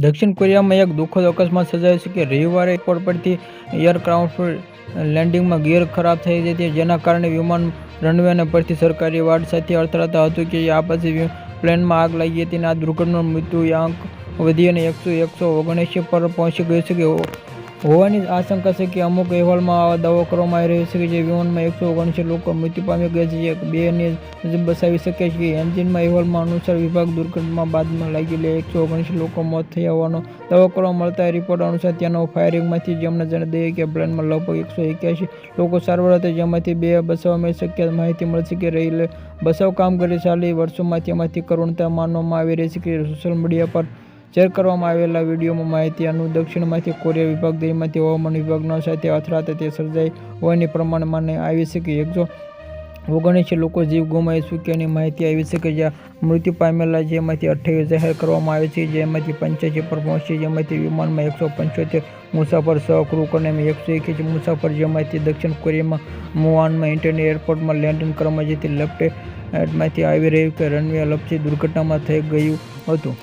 દક્ષિણ કોરિયામાં એક દુઃખદ અકસ્માત સર્જાયો છે કે રવિવારે એરપોર્ટ પરથી એરક્રાફ્ટ લેન્ડિંગમાં ગિયર ખરાબ થઈ હતી, જેના કારણે વિમાન રનવેને પરથી સરકારી વાડ સાથે અથડાતા હતું કે આ પછી પ્લેનમાં આગ લાગી હતી અને આ દુર્ઘટનાનું મૃત્યુ આંક વધી અને એકસો એકસો ઓગણએંસી પર પહોંચી ગયો છે કે હોવાની આશંકા છે કે અમુક અહેવાલમાં આવા દાવો કરવામાં આવી રહ્યો છે કે જે વિમાનમાં એકસો ઓગણસી લોકો મૃત્યુ પામી ગયા છે બે બેને બસાવી શકે છે એન્જિનમાં અહેવાલમાં અનુસાર વિભાગ દુર્ઘટના બાદમાં લાગેલી એકસો ઓગણસી લોકો મોત થયા હોવાનો દાવો કરવા મળતા રિપોર્ટ અનુસાર ત્યાંનો ફાયરિંગમાંથી જેમણે દઈએ કે પ્લેનમાં લગભગ એકસો એક્યાસી લોકો સારવાર હતા, જેમાંથી બે બસાવવામાં શક્ય માહિતી મળશે કે રેલવે બસાવ કામગીરી ચાલી વર્ષોમાં તેમાંથી કરુણતા માનવામાં આવી રહી છે કે સોશિયલ મીડિયા પર શેર કરવામાં આવેલા વિડીયોમાં માહિતી અનુ દક્ષિણમાંથી કોરિયા વિભાગ દહીંમાંથી હવામાન વિભાગના સાથે અથડાતા તે સર્જાઈ હોવાની પ્રમાણમાં આવી શકે એકસો ઓગણીસ લોકો જીવ ગુમાવી ચૂક્યાની માહિતી આવી છે કે જ્યાં મૃત્યુ પામેલા જેમાંથી અઠ્ઠાવીસ જાહેર કરવામાં આવે છે, જેમાંથી પંચ્યાસી પર પહોંચી જેમાંથી વિમાનમાં એકસો પંચોતેર મુસાફર સહ ક્રૂ અને એકસો એકવીસ મુસાફર જેમાંથી દક્ષિણ કોરિયામાં મુવાનમાં ઇન્ટરનેટ એરપોર્ટમાં લેન્ડિંગ કરવામાં જેથી લેફ્ટમાંથી આવી રહ્યું કે રનવે લપસી દુર્ઘટનામાં થઈ ગયું હતું.